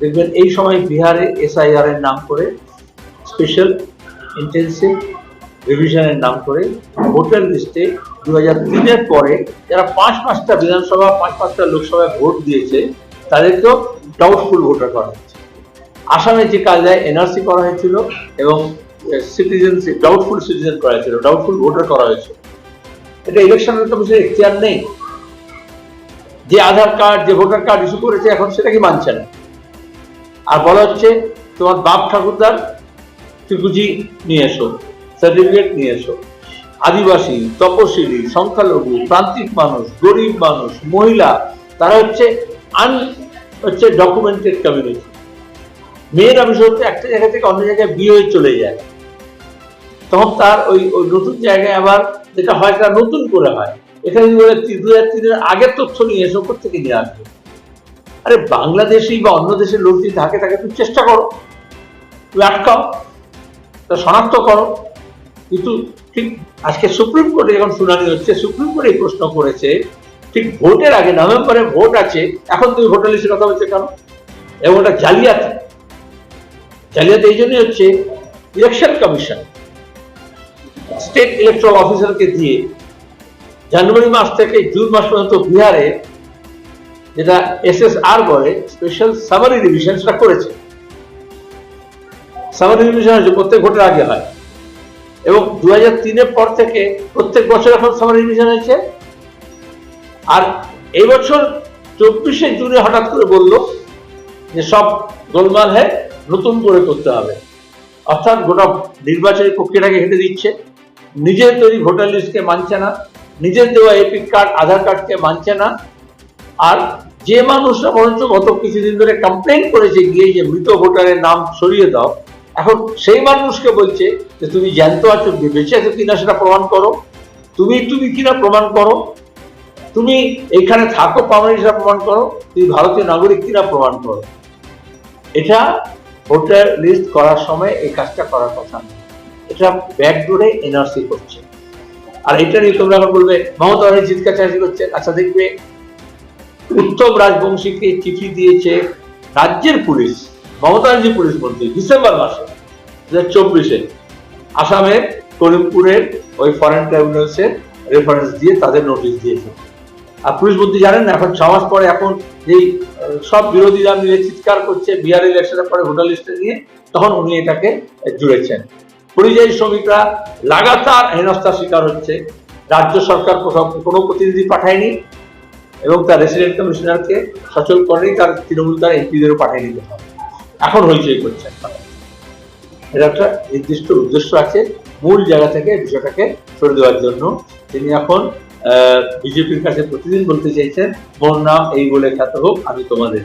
দেখবেন এই সময় বিহারে এসআইআর এর নাম করে স্পেশাল ইন্টেন্সিভ রিভিশনের নাম করে ভোটার লিস্টে দু হাজার তিনের পরে যারা পাঁচ পাঁচটা বিধানসভা, পাঁচ পাঁচটা লোকসভায় ভোট দিয়েছে, তাদেরকেও ডাউটফুল ভোটার করা হয়েছে আসামে যে কাজ কায়দায় এনআরসি করা হয়েছিল এবং সিটিজেনশিপ ডাউটফুল সিটিজেন করা হয়েছিল ডাউটফুল ভোটার করা হয়েছিল। এটা ইলেকশন কমিশনের এখতিয়ার নেই। যে আধার কার্ড যে ভোটার কার্ড ইস্যু করেছে এখন সেটা কি মানছে না? আর বলা হচ্ছে তোমার বাপ ঠাকুরদার ত্রিপুজি নিয়ে এসো সার্টিফিকেট নিয়ে এসো। আদিবাসী, তপশিলি, সংখ্যালঘু, প্রান্তিক মানুষ, গরিব মানুষ, মহিলা, তারা হচ্ছে আন, হচ্ছে ডকুমেন্টেড কমিউনিটি মেয়েরা বিশেষত একটা জায়গা থেকে অন্য জায়গায় বিয়ে হয়ে চলে যায়। তখন তার ওই ওই নতুন জায়গায় আবার যেটা হয় সেটা নতুন করে হয়। বলে দু হাজার তিনের আগের তথ্য নিয়ে এসো থেকে নিয়ে আসবে? আরে বাংলাদেশি বা অন্য দেশের লোক যদি থাকে, তাকে তুমি চেষ্টা করো। তুমি আটকাও। তা শনাক্ত করো। কিন্তু ঠিক আজকে সুপ্রিম কোর্টে যখন শুনানি হচ্ছে, সুপ্রিম কোর্ট এই প্রশ্ন করেছে, ঠিক ভোটের আগে, নভেম্বরে ভোট আছে, এখন তুমি ভোটার লিস্টের কথা বলছো কেন? এবং ওটা জালিয়াতি। জালিয়াতি এই জন্যই হচ্ছে ইলেকশন কমিশন, স্টেট ইলেকট্রাল অফিসারকে দিয়ে জানুয়ারি মাস থেকে জুন মাস পর্যন্ত বিহারে যেটা এসএসআর বলে স্পেশাল সামারি রিভিশন সেটা করেছে। সামারি রিভিশন হচ্ছে প্রত্যেক ভোটের আগে হয়। এবং দু হাজার তিনের পর থেকে প্রত্যেক বছর এখন সামারি রিভিশন হয়েছে। আর এই বছর চব্বিশে জুনে হঠাৎ করে বলল যে সব গোলমাল হ্যাঁ নতুন করে করতে হবে। অর্থাৎ গোটা নির্বাচনী প্রক্রিয়াটাকে হেঁটে দিচ্ছে। নিজের তৈরি ভোটার লিস্টকে মানছে না। নিজের দেওয়া এপিক কার্ড আধার কার্ডকে মানছে না। আর যে মানুষরা বরঞ্চ গত কিছুদিন ধরে কমপ্লেন করেছে, গিয়ে যে মৃত ভোটারের নাম সরিয়ে দাও, এখন সেই মানুষকে বলছে যে তুমি জ্যান্ত আছো বেঁচে আছো কিনা সেটা প্রমাণ করো। তুমি তুমি কিনা প্রমাণ করো? তুমি এখানে থাকো পার্মানেন্ট সেটা প্রমাণ করো? তুমি ভারতীয় নাগরিক কিনা প্রমাণ করো? এটা ভোটার লিস্ট করার সময় এই কাজটা করার কথা না। এটা ব্যাকডোরে এনআরসি করছে। আর এটা নিয়ে তোমরা এখন বলবে, মমতা ব্যানার্জি চিৎকার চাষি করছে আচ্ছা দেখবে উত্তম রাজবংশীকে চিঠি দিয়েছে রাজ্যের পুলিশ মমতা পুলিশ মন্ত্রী ডিসেম্বর মাসে দু হাজার চব্বিশে। আসামের করিমপুরের ওই ফরেন ট্রাইব্যুনালসের রেফারেন্স দিয়ে তাদের নোটিশ দিয়েছে। আর পুলিশ মন্ত্রী জানেন না এখন ছ মাস পরে এখন আহ, সব বিরোধীরা মিলে চিৎকার করছে বিহার ইলেকশনের পরে ভোটার লিস্টে নিয়ে তখন উনি এটাকে জুড়েছেন। পরিযায়ী শ্রমিকরা লাগাতার হেনস্থার শিকার হচ্ছে। রাজ্য সরকার কোথাও কোনো প্রতিনিধি পাঠায়নি এবং তার রেসিডেন্ট কমিশনারকে সচল করেনি তার তৃণমূল তার এমপিদেরও পাঠিয়ে দিতে হবে। এখন হইচই করছে এটা একটা নির্দিষ্ট উদ্দেশ্য আছে, মূল জায়গা থেকে বিষয়টাকে সরে দেওয়ার জন্য। তিনি এখন বিজেপির কাছে প্রতিদিন বলতে চাইছেন, মোর নাম এই বলে খ্যাত হোক, আমি তোমাদের